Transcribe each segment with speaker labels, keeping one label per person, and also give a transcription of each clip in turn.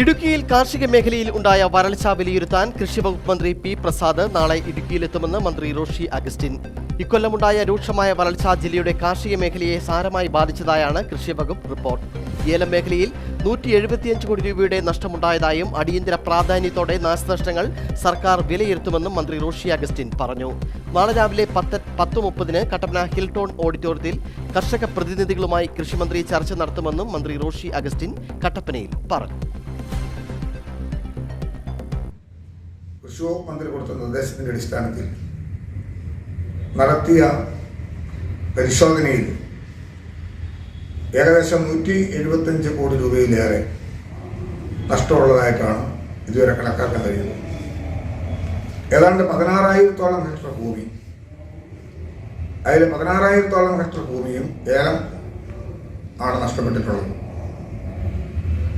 Speaker 1: ഇടുക്കിയിൽ കാർഷിക മേഖലയിൽ ഉണ്ടായ വരൾച്ച വിലയിരുത്താൻ കൃഷി വകുപ്പ് മന്ത്രി പി പ്രസാദ് നാളെ ഇടുക്കിയിലെത്തുമെന്ന് മന്ത്രി റോഷി അഗസ്റ്റിൻ. ഇക്കൊല്ലമുണ്ടായ രൂക്ഷമായ വരൾച്ച ജില്ലയുടെ കാർഷിക മേഖലയെ സാരമായി ബാധിച്ചതായാണ് കൃഷി വകുപ്പ് റിപ്പോർട്ട്. ഏലം മേഖലയിൽ നൂറ്റി എഴുപത്തിയഞ്ച് കോടി രൂപയുടെ നഷ്ടമുണ്ടായതായും അടിയന്തര പ്രാധാന്യത്തോടെ നാശനഷ്ടങ്ങൾ സർക്കാർ വിലയിരുത്തുമെന്നും മന്ത്രി റോഷി അഗസ്റ്റിൻ പറഞ്ഞു. നാളെ രാവിലെ പത്ത് പത്ത് മുപ്പതിന് കട്ടപ്പന ഹിൽടോൺ ഓഡിറ്റോറിയത്തിൽ കർഷക പ്രതിനിധികളുമായി കൃഷിമന്ത്രി ചർച്ച നടത്തുമെന്നും മന്ത്രി റോഷി അഗസ്റ്റിൻ കട്ടപ്പനയിൽ പറഞ്ഞു.
Speaker 2: വകുപ്പ് മന്ത്രി കൊടുത്ത നിർദ്ദേശത്തിന്റെ അടിസ്ഥാനത്തിൽ നടത്തിയ പരിശോധനയിൽ ഏകദേശം നൂറ്റി എഴുപത്തഞ്ച് കോടി രൂപയിലേറെ നഷ്ടമുള്ളതായിട്ടാണ് ഇതുവരെ കണക്കാക്കാൻ കഴിയുന്നത്. ഏതാണ്ട് പതിനാറായിരത്തോളം ഹെക്ടർ ഭൂമി അതിൽ പതിനാറായിരത്തോളം ഹെക്ടർ ഭൂമിയും ഏലം ആണ് നഷ്ടപ്പെട്ടിട്ടുള്ളത്.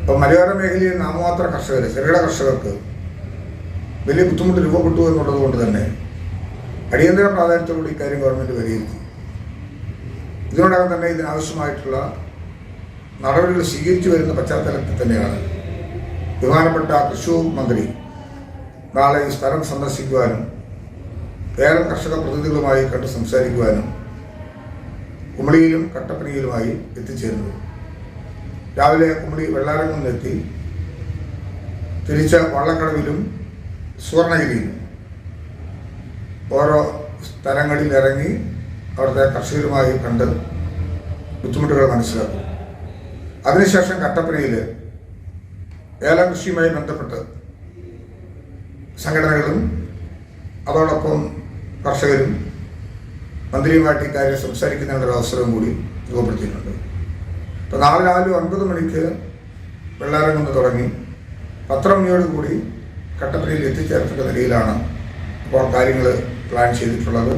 Speaker 2: ഇപ്പം മലയോര മേഖലയിൽ നാമമാത്ര കർഷകർ ചെറുകിട കർഷകർക്ക് വലിയ ബുദ്ധിമുട്ട് രൂപപ്പെട്ടു എന്നുള്ളത് കൊണ്ട് തന്നെ അടിയന്തര പ്രാധാന്യത്തോടുകൂടി ഇക്കാര്യം ഗവൺമെന്റ് വിലയിരുത്തി ഇതിനോടകം തന്നെ ഇതിനാവശ്യമായിട്ടുള്ള നടപടികൾ സ്വീകരിച്ചു വരുന്ന പശ്ചാത്തലത്തിൽ തന്നെയാണ് ബഹുമാനപ്പെട്ട തൃശൂർ മന്ത്രി നാളെ ഈ സ്ഥലം സന്ദർശിക്കുവാനും കേരള കർഷക പ്രതിനിധികളുമായി കണ്ട് സംസാരിക്കുവാനും കുമളിയിലും കട്ടപ്പനയിലുമായി എത്തിച്ചേരുന്നത് രാവിലെ കുമളി വെള്ളാരങ്ങളിൽ നിന്നെത്തി തിരിച്ച വള്ളക്കടവിലും സുവർണഗിരിയിലും ഓരോ സ്ഥലങ്ങളിൽ ഇറങ്ങി അവിടുത്തെ കർഷകരുമായി കണ്ട് ബുദ്ധിമുട്ടുകൾ മനസ്സിലാക്കും. അതിനുശേഷം കട്ടപ്പനയിൽ ഏലം കൃഷിയുമായി ബന്ധപ്പെട്ട് സംഘടനകളും അതോടൊപ്പം കർഷകരും മന്ത്രിയുമായിട്ട് ഇക്കാര്യം സംസാരിക്കുന്നതിനുള്ള അവസരവും കൂടി രൂപപ്പെടുത്തിയിട്ടുണ്ട്. അപ്പോൾ നാളെ രാവിലെ ഒൻപത് മണിക്ക് വെള്ളാരംകുന്ന് തുടങ്ങി. പത്ര മണിയോടുകൂടി കട്ടപ്പനയിൽ എത്തിച്ചേർത്തക്ക നിലയിലാണ് ഇപ്പോൾ കാര്യങ്ങൾ പ്ലാൻ ചെയ്തിട്ടുള്ളത്.